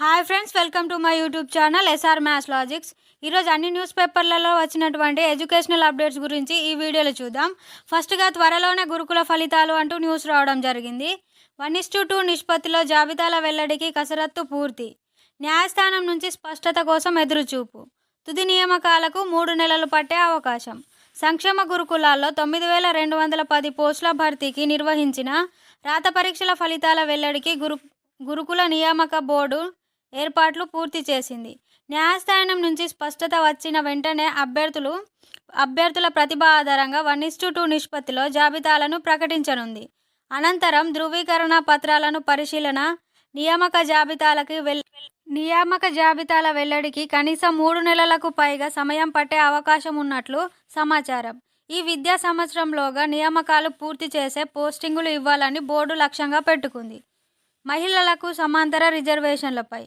Hi friends welcome to my YouTube channel SR maths logics ఈరోజు అన్ని news పేపర్లలో వచ్చినటువంటి ఎడ్యుకేషనల్ అప్డేట్స్ గురించి ఈ వీడియోలో చూద్దాం. ఫస్ట్గా త్వరలోనే గురుకుల ఫలితాలు అంటూ న్యూస్ రావడం జరిగింది. వన్ ఇస్ టూ నిష్పత్తిలో జాబితాల వెల్లడికి కసరత్తు పూర్తి. న్యాయస్థానం నుంచి స్పష్టత కోసం ఎదురుచూపు. తుది నియామకాలకు మూడు నెలలు పట్టే అవకాశం. సంక్షేమ గురుకులాల్లో తొమ్మిది వేల రెండు వందల పది పోస్టుల భర్తీకి నిర్వహించిన రాత పరీక్షల ఫలితాల వెల్లడికి గురు గురుకుల నియామక బోర్డు ఏర్పాట్లు పూర్తి చేసింది. న్యాయస్థానం నుంచి స్పష్టత వచ్చిన వెంటనే అభ్యర్థులు అభ్యర్థుల ప్రతిభ ఆధారంగా వన్ ఇస్ టూ నిష్పత్తిలో జాబితాలను ప్రకటించనుంది. అనంతరం ధృవీకరణ పత్రాలను పరిశీలన నియామక జాబితాలకి వెల్ నియామక జాబితాల వెల్లడికి కనీసం మూడు నెలలకు పైగా సమయం పట్టే అవకాశం ఉన్నట్లు సమాచారం. ఈ విద్యా సంవత్సరంలోగా నియామకాలు పూర్తి చేసే పోస్టింగులు ఇవ్వాలని బోర్డు లక్ష్యంగా పెట్టుకుంది. మహిళలకు సమాంతర రిజర్వేషన్లపై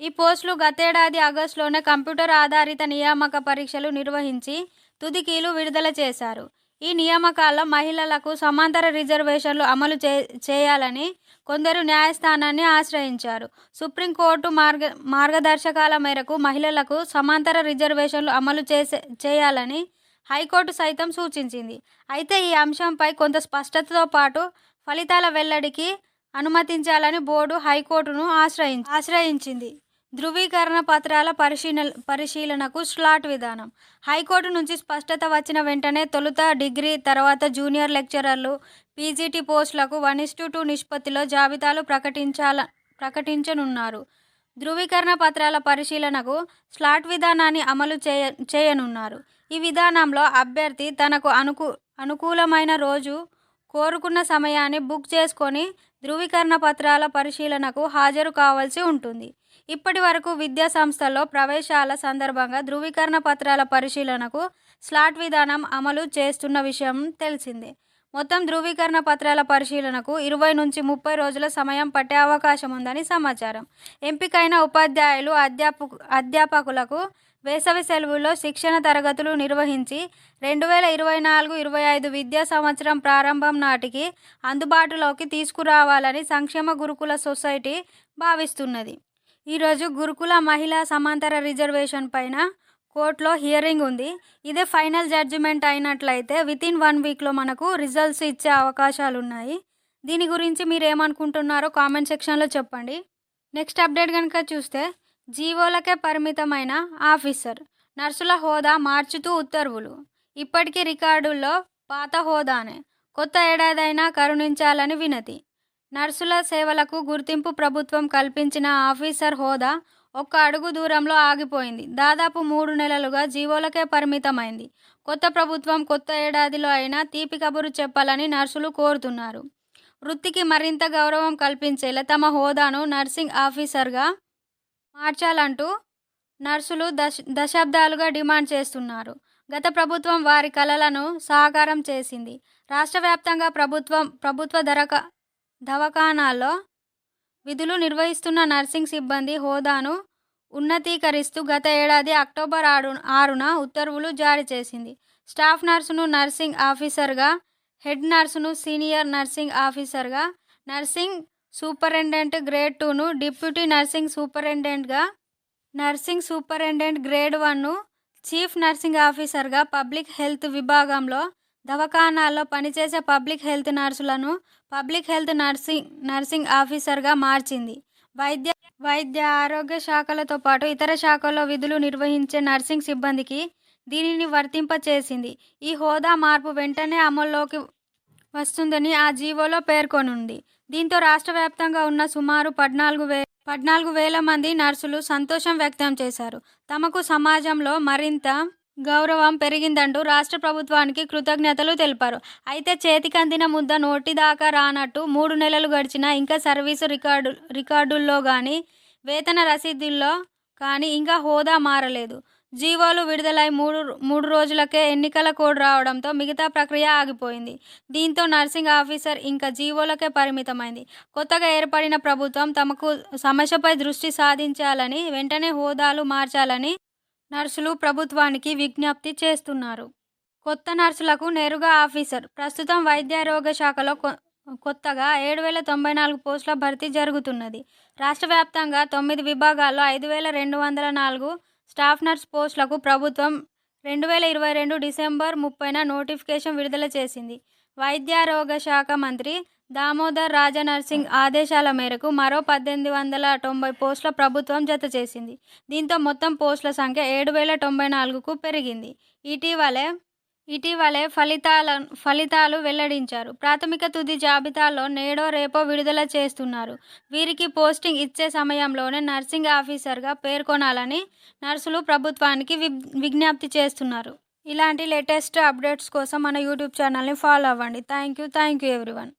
ఈ పోస్టులు గతేడాది ఆగస్టులోనే కంప్యూటర్ ఆధారిత నియామక పరీక్షలు నిర్వహించి తుదికీలు విడుదల చేశారు. ఈ నియామకాల్లో మహిళలకు సమాంతర రిజర్వేషన్లు అమలు చే చేయాలని కొందరు న్యాయస్థానాన్ని ఆశ్రయించారు. సుప్రీంకోర్టు మార్గ మార్గదర్శకాల మేరకు మహిళలకు సమాంతర రిజర్వేషన్లు అమలు చేసే చేయాలని హైకోర్టు సైతం సూచించింది. అయితే ఈ అంశంపై కొంత స్పష్టతతో పాటు ఫలితాల వెల్లడికి అనుమతించాలని బోర్డు హైకోర్టును ఆశ్రయి ఆశ్రయించింది. ధృవీకరణ పత్రాల పరిశీలన పరిశీలనకు స్లాట్ విధానం. హైకోర్టు నుంచి స్పష్టత వచ్చిన వెంటనే తొలుత డిగ్రీ తర్వాత జూనియర్ లెక్చరర్లు పీజీటీ పోస్టులకు వన్ ఇస్ టూ నిష్పత్తిలో జాబితాలు ప్రకటించాల ప్రకటించనున్నారు. ధృవీకరణ పత్రాల పరిశీలనకు స్లాట్ విధానాన్ని అమలు చేయ చేయనున్నారు. ఈ విధానంలో అభ్యర్థి తనకు అనుకు అనుకూలమైన రోజు కోరుకున్న సమయాన్ని బుక్ చేసుకొని ధృవీకరణ పత్రాల పరిశీలనకు హాజరు కావాల్సి ఉంటుంది. ఇప్పటి వరకు విద్యా సంస్థల్లో ప్రవేశాల సందర్భంగా ధృవీకరణ పత్రాల పరిశీలనకు స్లాట్ విధానం అమలు చేస్తున్న విషయం తెలిసిందే. మొత్తం ధృవీకరణ పత్రాల పరిశీలనకు ఇరవై నుంచి ముప్పై రోజుల సమయం పట్టే అవకాశం ఉందని సమాచారం. ఎంపికైన ఉపాధ్యాయులు అధ్యాపకు అధ్యాపకులకు వేసవి సెలవుల్లో శిక్షణ తరగతులు నిర్వహించి రెండు వేల ఇరవై నాలుగు ఇరవై ఐదు విద్యా సంవత్సరం ప్రారంభం నాటికి అందుబాటులోకి తీసుకురావాలని సంక్షేమ గురుకుల సొసైటీ భావిస్తున్నది. ఈరోజు గురుకుల మహిళా సమాంతర రిజర్వేషన్ పైన కోర్టులో హియరింగ్ ఉంది. ఇదే ఫైనల్ జడ్జిమెంట్ అయినట్లయితే విత్ ఇన్ వన్ వీక్లో మనకు రిజల్ట్స్ ఇచ్చే అవకాశాలు ఉన్నాయి దీని గురించి మీరు ఏమనుకుంటున్నారో కామెంట్ సెక్షన్లో చెప్పండి. నెక్స్ట్ అప్డేట్ కనుక చూస్తే జీవోలకే పరిమితమైన ఆఫీసర్. నర్సుల హోదా మార్చుతూ ఉత్తర్వులు. ఇప్పటికీ రికార్డుల్లో పాత హోదానే. కొత్త ఏడాదైనా కరుణించాలని వినతి. నర్సుల సేవలకు గుర్తింపు ప్రభుత్వం కల్పించిన ఆఫీసర్ హోదా ఒక్క అడుగు దూరంలో ఆగిపోయింది. దాదాపు మూడు నెలలుగా జీవోలకే పరిమితమైంది. కొత్త ప్రభుత్వం కొత్త ఏడాదిలో అయినా తీపి కబురు చెప్పాలని నర్సులు కోరుతున్నారు. వృత్తికి మరింత గౌరవం కల్పించేలా తమ హోదాను నర్సింగ్ ఆఫీసర్గా మార్చాలంటూ నర్సులు దశ దశాబ్దాలుగా డిమాండ్ చేస్తున్నారు. గత ప్రభుత్వం వారి కలలను సహకారం చేసింది. రాష్ట్ర వ్యాప్తంగా ప్రభుత్వం ప్రభుత్వ దరక దవాఖానాల్లో విధులు నిర్వహిస్తున్న నర్సింగ్ సిబ్బంది హోదాను ఉన్నతీకరిస్తూ గత ఏడాది అక్టోబర్ ఆరు ఆరున ఉత్తర్వులు జారీ చేసింది. స్టాఫ్ నర్సును నర్సింగ్ ఆఫీసర్గా హెడ్ నర్సును సీనియర్ నర్సింగ్ ఆఫీసర్గా నర్సింగ్ సూపరింటెండెంట్ గ్రేడ్ టూను డిప్యూటీ నర్సింగ్ సూపరింటెండెంట్గా నర్సింగ్ సూపరింటెండెంట్ గ్రేడ్ వన్ను చీఫ్ నర్సింగ్ ఆఫీసర్గా పబ్లిక్ హెల్త్ విభాగంలో దవాఖానాల్లో పనిచేసే పబ్లిక్ హెల్త్ నర్సులను పబ్లిక్ హెల్త్ నర్సింగ్ నర్సింగ్ ఆఫీసర్గా మార్చింది. వైద్య వైద్య ఆరోగ్య శాఖలతో పాటు ఇతర శాఖల్లో విధులు నిర్వహించే నర్సింగ్ సిబ్బందికి దీనిని వర్తింపచేసింది. ఈ హోదా మార్పు వెంటనే అమల్లోకి వస్తుందని ఆ జీవోలో పేర్కొనుంది. దీంతో రాష్ట్ర వ్యాప్తంగా ఉన్న సుమారు పద్నాలుగు వే పద్నాలుగు వేల మంది నర్సులు సంతోషం వ్యక్తం చేశారు. తమకు సమాజంలో మరింత గౌరవం పెరిగిందంటూ రాష్ట్ర ప్రభుత్వానికి కృతజ్ఞతలు తెలిపారు. అయితే చేతికందిన ముద్ద నోటి దాకా రానట్టు మూడు నెలలు గడిచినా ఇంకా సర్వీసు రికార్డు రికార్డుల్లో కానీ వేతన రసీదుల్లో కానీ ఇంకా హోదా మారలేదు. జీవోలు విడుదలై మూడు మూడు రోజులకే ఎన్నికల కోడ్ రావడంతో మిగతా ప్రక్రియ ఆగిపోయింది. దీంతో నర్సింగ్ ఆఫీసర్ ఇంకా జీవోలకే పరిమితమైంది. కొత్తగా ఏర్పడిన ప్రభుత్వం తమకు సమస్యపై దృష్టి సాధించాలని వెంటనే హోదాలు మార్చాలని నర్సులు ప్రభుత్వానికి విజ్ఞప్తి చేస్తున్నారు. కొత్త నర్సులకు నేరుగా ఆఫీసర్. ప్రస్తుతం వైద్యారోగ్య శాఖలో కొ కొత్తగా ఏడు వేల తొంభై నాలుగు పోస్టుల భర్తీ జరుగుతున్నది. రాష్ట్ర వ్యాప్తంగా తొమ్మిది విభాగాల్లో ఐదు వేల రెండు వందల నాలుగు స్టాఫ్ నర్స్ పోస్టులకు ప్రభుత్వం రెండు వేల ఇరవై రెండు డిసెంబర్ ముప్పైన నోటిఫికేషన్ విడుదల చేసింది. వైద్యారోగ్య శాఖ మంత్రి దామోదర్ రాజనర్సింగ్ ఆదేశాల మేరకు మరో పద్దెనిమిది వందల తొంభై పోస్టుల ప్రభుత్వం జత చేసింది. దీంతో మొత్తం పోస్టుల సంఖ్య ఏడు వేల తొంభై నాలుగుకు పెరిగింది. ఇటీవలే ఇటీవలే ఫలితాల ఫలితాలు వెల్లడించారు. ప్రాథమిక తుది జాబితాలో నేడో రేపో విడుదల చేస్తున్నారు. వీరికి పోస్టింగ్ ఇచ్చే సమయంలోనే నర్సింగ్ ఆఫీసర్గా పేర్కొనాలని నర్సులు ప్రభుత్వానికి విజ్ఞప్తి చేస్తున్నారు. ఇలాంటి లేటెస్ట్ అప్డేట్స్ కోసం మన యూట్యూబ్ ఛానల్ని ఫాలో అవ్వండి. Thank you thank you everyone.